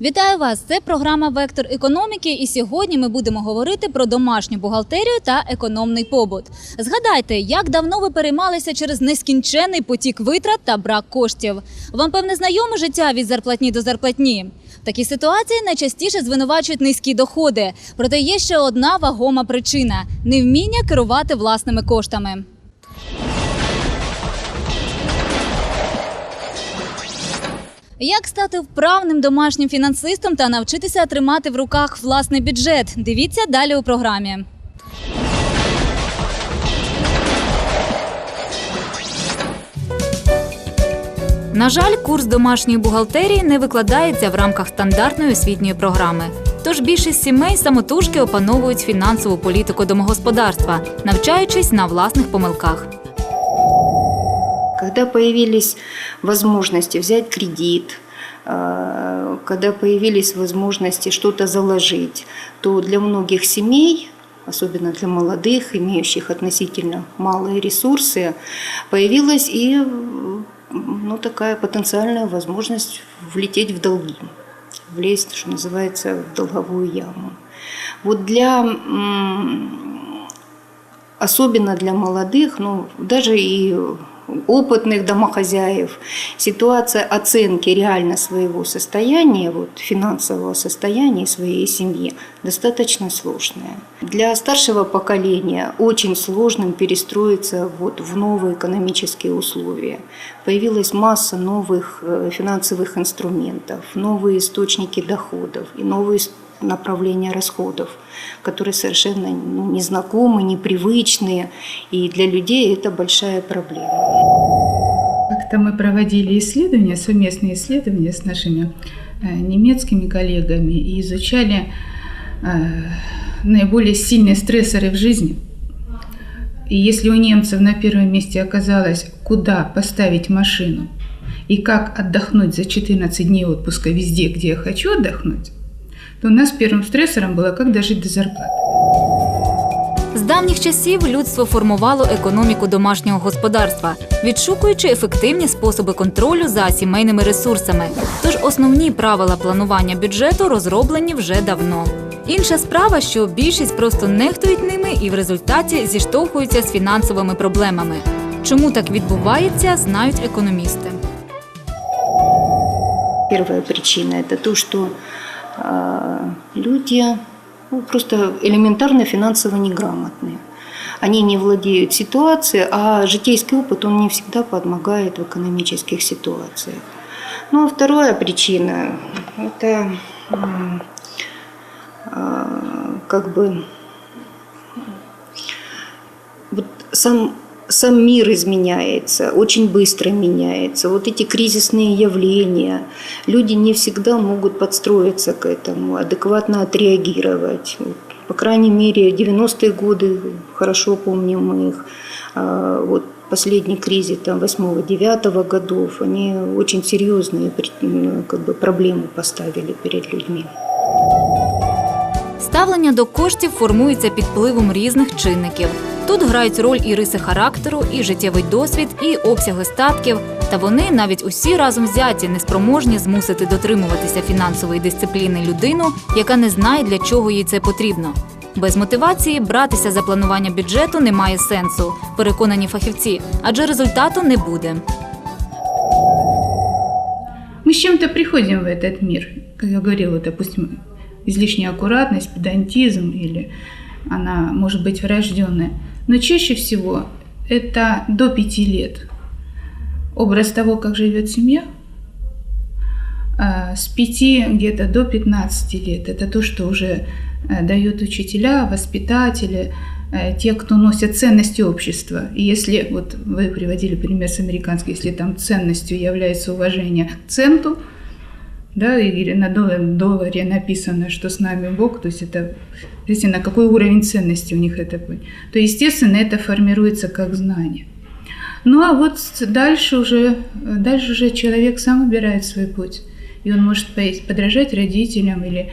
Вітаю вас! Це програма Вектор економіки. І сьогодні ми будемо говорити про домашню бухгалтерію та економний побут. Згадайте, як давно ви переймалися через нескінчений потік витрат та брак коштів. Вам певне знайоме життя від зарплатні до зарплатні. В такій ситуації найчастіше звинувачують низькі доходи. Проте є ще одна вагома причина невміння керувати власними коштами. Як стати вправним домашнім фінансистом та навчитися тримати в руках власний бюджет? Дивіться далі у програмі. На жаль, курс домашньої бухгалтерії не викладається в рамках стандартної освітньої програми. Тож більшість сімей самотужки опановують фінансову політику домогосподарства, навчаючись на власних помилках. Когда появились возможности взять кредит, э, когда появились возможности что-то заложить, то для многих семей, особенно для молодых, имеющих относительно малые ресурсы, появилась и ну, такая потенциальная возможность влететь в долги, влезть, что называется, в долговую яму. Вот для особенно для молодых, ну, даже и опытных домохозяев, ситуация оценки реально своего состояния, вот, финансового состояния своей семьи достаточно сложная. Для старшего поколения очень сложным перестроиться вот в новые экономические условия. Появилась масса новых э, финансовых инструментов, новые источники доходов и новые направления расходов, которые совершенно ну, незнакомы, непривычные, и для людей это большая проблема. Как-то мы проводили исследования, совместные исследования с нашими э, немецкими коллегами и изучали э, наиболее сильные стрессоры в жизни. И если у немцев на первом месте оказалось, куда поставить машину и как отдохнуть за 14 дней отпуска везде, где я хочу отдохнуть, то у нас первым стрессором было, как дожить до зарплаты. З давніх часів людство формувало економіку домашнього господарства, відшукуючи ефективні способи контролю за сімейними ресурсами. Тож основні правила планування бюджету розроблені вже давно. Інша справа, що більшість просто нехтують ними і в результаті зіштовхуються з фінансовими проблемами. Чому так відбувається, знають економісти. Первая причина – это то, что э, люди ну, просто элементарно финансово неграмотные. Они не владеют ситуацией, а житейский опыт, он не всегда помогает в экономических ситуациях. Ну, а вторая причина – это а, как бы вот сам, сам мир изменяется, очень быстро меняется. Вот эти кризисные явления, люди не всегда могут подстроиться к этому, адекватно отреагировать. По крайней мере, 90-е годы, хорошо помним мы их, а, вот последний кризис там 8-9 годов, они очень серьезные ну, как бы, проблемы поставили перед людьми. Ставлення до коштів формується під впливом різних чинників. Тут грають роль і риси характеру, і життєвий досвід, і обсяги статків. Та вони навіть усі разом взяті неспроможні змусити дотримуватися фінансової дисципліни людину, яка не знає, для чого їй це потрібно. Без мотивації братися за планування бюджету немає сенсу, переконані фахівці, адже результату не буде. Мы с чем-то приходим в этот мир, как я говорила, допустим, излишняя аккуратность, педантизм или она может быть врожденная. Но чаще всего это до пяти лет. Образ того, как живет семья, а с 5 где-то до 15 лет. Это то, что уже э, дают учителя, воспитатели, э, те, кто носят ценности общества. И если, вот вы приводили пример с американской, если там ценностью является уважение к центу, да, или на долларе, написано, что с нами Бог, то есть это, видите, на какой уровень ценности у них это то, естественно, это формируется как знание. Ну а вот дальше уже, дальше уже человек сам выбирает свой путь. И он может по- подражать родителям или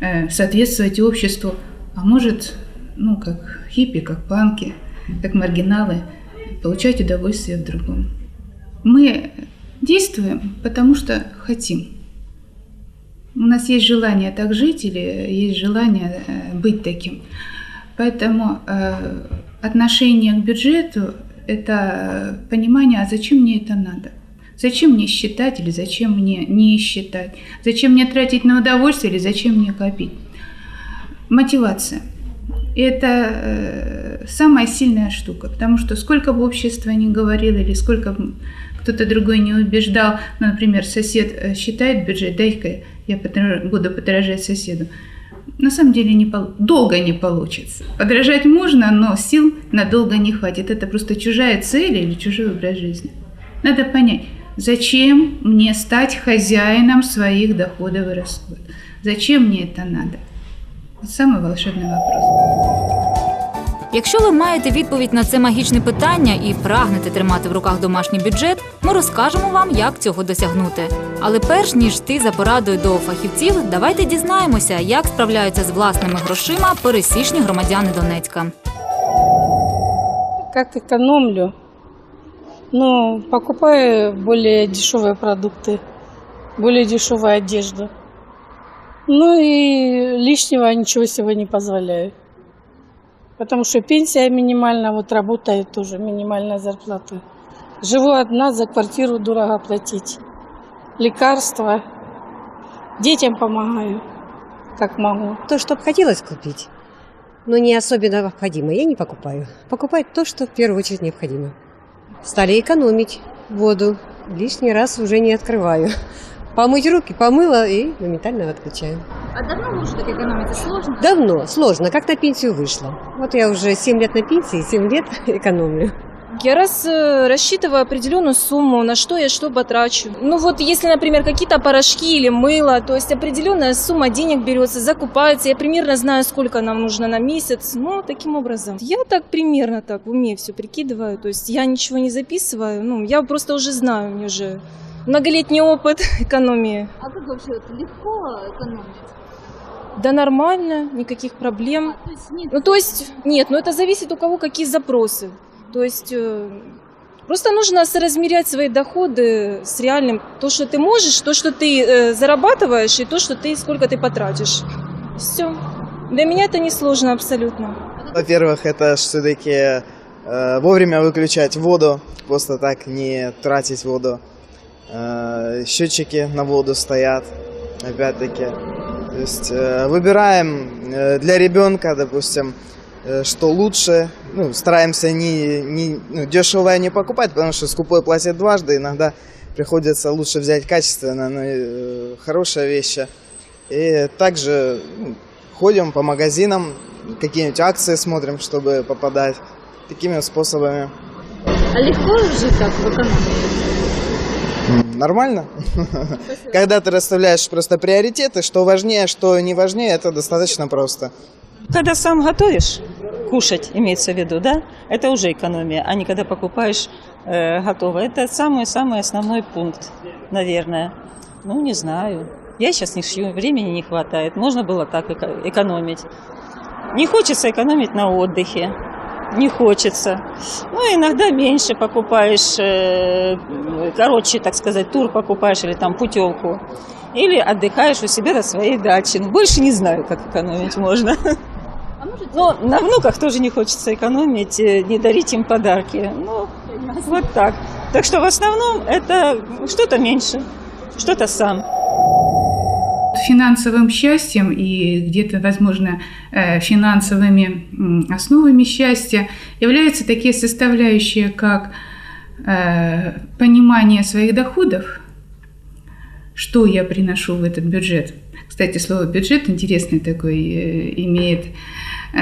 э, соответствовать обществу, а может, ну, как хиппи, как панки, как маргиналы, получать удовольствие в другом. Мы действуем, потому что хотим. У нас есть желание так жить или есть желание э, быть таким. Поэтому э, отношение к бюджету – это понимание, а зачем мне это надо? Зачем мне считать или зачем мне не считать? Зачем мне тратить на удовольствие или зачем мне копить? Мотивация. Это э, самая сильная штука, потому что сколько бы общество ни говорило или сколько кто-то другой не убеждал, ну, например, сосед э, считает бюджет, дай-ка я буду подражать соседу. На самом деле не пол- долго не получится. Подражать можно, но сил надолго не хватит. Это просто чужая цель или чужой образ жизни. Надо понять, зачем мне стать хозяином своих доходов и расходов? Зачем мне это надо? Самый волшебный вопрос. Якщо ви маєте відповідь на це магічне питання і прагнете тримати в руках домашній бюджет, ми розкажемо вам, як цього досягнути. Але перш ніж ти за порадою до фахівців, давайте дізнаємося, як справляються з власними грошима пересічні громадяни Донецька. Как экономлю? Ну, покупаю более дешевые продукты, более дешевую одежду. Ну и лишнего ничего себе не позволяю. Потому что пенсия минимальная, вот работает тоже минимальная зарплата. Живу одна, за квартиру дорого платить. Лекарства. Детям помогаю, как могу. То, что хотелось купить, но не особенно необходимо, я не покупаю. Покупаю то, что в первую очередь необходимо. Стали экономить воду. Лишний раз уже не открываю. Помыть руки помыла и моментально отключаю. А давно ви вже так економите? Сложно? Давно, сложно, как на пенсию вышла. Вот я уже 7 лет на пенсии, 7 лет экономлю. Я раз э, рассчитываю определенную сумму, на что я что потрачу. Ну вот, если, например, какие-то порошки или мыло, то есть определенная сумма денег берется, закупается, я примерно знаю, сколько нам нужно на месяц. Ну, таким образом. Я так примерно так в уме все прикидываю, то есть я ничего не записываю, ну, я просто уже знаю, у меня уже многолетний опыт экономии. А як вообще легко економити? Да нормально, никаких проблем. Ну, то есть, нет, ну это зависит у кого какие запросы. То есть, э, просто нужно соразмерять свои доходы с реальным. То, что ты можешь, то, что ты э, зарабатываешь, и то, что ты, сколько ты потратишь. Все. Для меня это несложно абсолютно. Во-первых, это все-таки э, вовремя выключать воду, просто так не тратить воду. Э, счетчики на воду стоят, опять-таки. То есть э, выбираем э, для ребенка, допустим, что лучше. Ну, стараемся не, не ну, дешевое не покупать, потому что скупой платит дважды. Иногда приходится лучше взять качественное, но э, хорошие вещи. И также ну, ходим по магазинам, какие-нибудь акции смотрим, чтобы попадать. Такими способами. А легко жити так в економіці? Нормально. Когда ты расставляешь просто приоритеты, что важнее, что не важнее, это достаточно просто. Когда сам готовишь, кушать имеется в виду, да, это уже экономия, а не когда покупаешь э, готовое. Это самый-самый основной пункт, наверное. Ну, не знаю. Я сейчас не шью, времени не хватает. Можно было так эко- экономить. Не хочется экономить на отдыхе. Не хочется. Ну, иногда меньше покупаешь, э, короче, так сказать, тур покупаешь или там путевку. Или отдыхаешь у себя на своей даче. Ну, Больше не знаю, как экономить можно. Но на внуках тоже не хочется экономить, э, не дарить им подарки. Ну, вот так. Так что в основном это что-то меньше, что-то сам. Финансовым счастьем и где-то, возможно, э, финансовыми основами счастья являются такие составляющие, как э, понимание своих доходов, что я приношу в этот бюджет. Кстати, слово бюджет интересный такой, э, имеет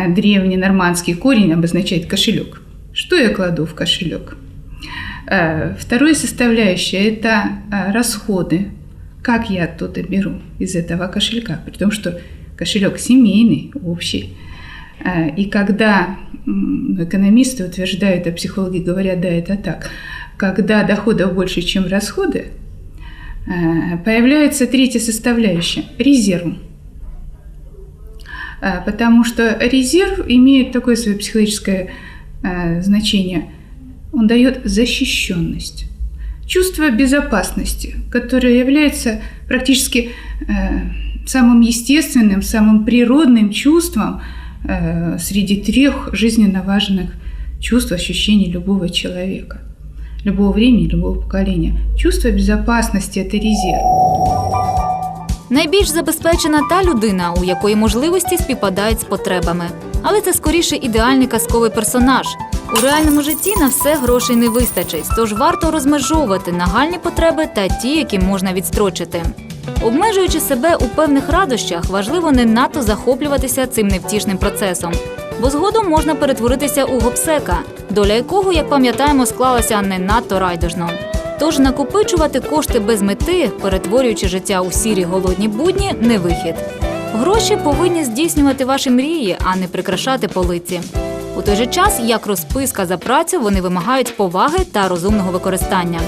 древний нормандский корень, обозначает кошелек. Что я кладу в кошелек? Второе составляющее – это расходы, как я оттуда беру из этого кошелька, при том, что кошелек семейный, общий. Э, И когда экономисты утверждают, а психологи говорят, да, это так, когда доходов больше, чем расходы, э, появляется третья составляющая – резерв. Э, Потому что резерв имеет такое свое психологическое значение. Он дает защищенность чувство безопасности, которое является практически э, самым естественным, самым природным чувством э, среди трех жизненно важных чувств, ощущений любого человека, любого времени, любого поколения. Чувство безопасности – это резерв. Найбільш забезпечена та людина, у якої можливості співпадають з потребами. Але це скоріше ідеальний казковий персонаж. У реальному житті на все грошей не вистачить, тож варто розмежовувати нагальні потреби та ті, які можна відстрочити. Обмежуючи себе у певних радощах, важливо не надто захоплюватися цим невтішним процесом, бо згодом можна перетворитися у гопсека, доля якого, як пам'ятаємо, склалася не надто райдужно. Тож накопичувати кошти без мети, перетворюючи життя у сірі голодні будні, не вихід. Гроші повинні здійснювати ваші мрії, а не прикрашати полиці. У той же час, як розписка за працю, вони вимагають поваги та розумного використання.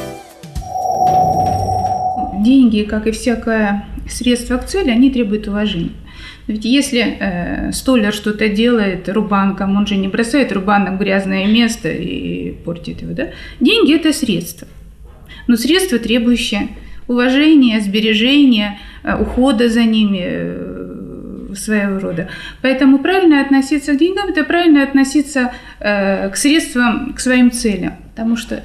Деньги, как и всякое средство к цели, они требуют уважения. Но Ведь если э, столяр что-то делает рубанком, он же не бросает рубанок в грязное место и портит его, да? Деньги – это средство. Но средство, требующее уважения, сбережения, э, ухода за ними, э, своего рода. Поэтому правильно относиться к деньгам – это правильно относиться э, к средствам, к своим целям. Потому что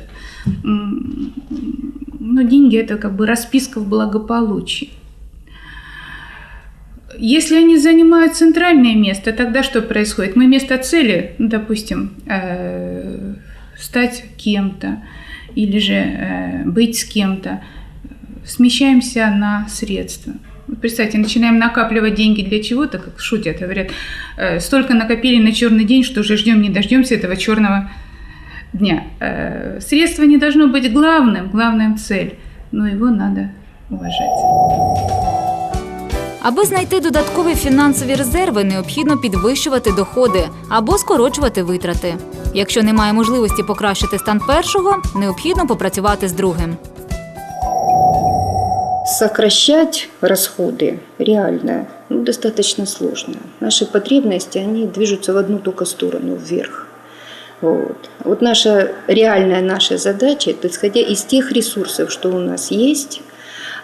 ну, деньги – это как бы расписка в благополучии. Если они занимают центральное место, тогда что происходит? Мы вместо цели, ну, допустим, э, стать кем-то или же э, быть с кем-то, смещаемся на средства. Вот представьте, начинаем накапливать деньги для чего-то, как шутят, говорят, э, столько накопили на черный день, что уже ждем не дождемся этого черного дня. Э, Средство не должно быть главным, главным цель, но его надо уважать. Аби знайти додаткові фінансові резерви, необхідно підвищувати доходи або скорочувати витрати. Якщо немає можливості покращити стан першого, необхідно попрацювати з другим. Сокращать расходы реально ну, достаточно сложно. Наши потребности, они движутся в одну только сторону, вверх. Вот. вот наша реальная наша задача, это исходя из тех ресурсов, что у нас есть,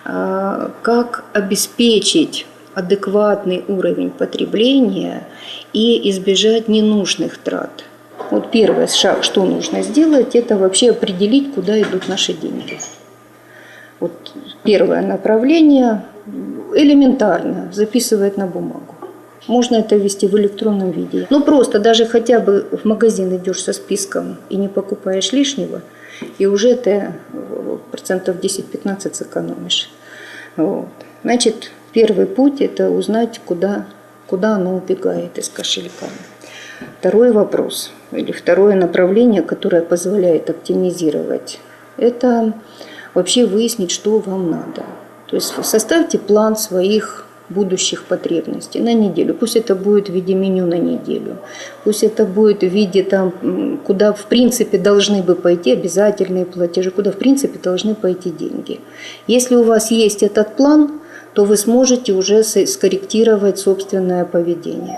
а, как обеспечить адекватный уровень потребления и избежать ненужных трат. Вот первый шаг, что нужно сделать, это вообще определить, куда идут наши деньги. Вот первое направление элементарно записывать на бумагу. Можно это ввести в электронном виде. Ну просто даже хотя бы в магазин идешь со списком и не покупаешь лишнего, и уже ты э, процентов 10-15 сэкономишь. Вот. Значит, первый путь – это узнать, куда, куда оно убегает из кошелька. Второй вопрос, или второе направление, которое позволяет оптимизировать, это вообще выяснить, что вам надо. То есть составьте план своих будущих потребностей на неделю. Пусть это будет в виде меню на неделю, пусть это будет в виде там, куда в принципе должны бы пойти обязательные платежи, куда в принципе должны пойти деньги. Если у вас есть этот план, то вы сможете уже скорректировать собственное поведение.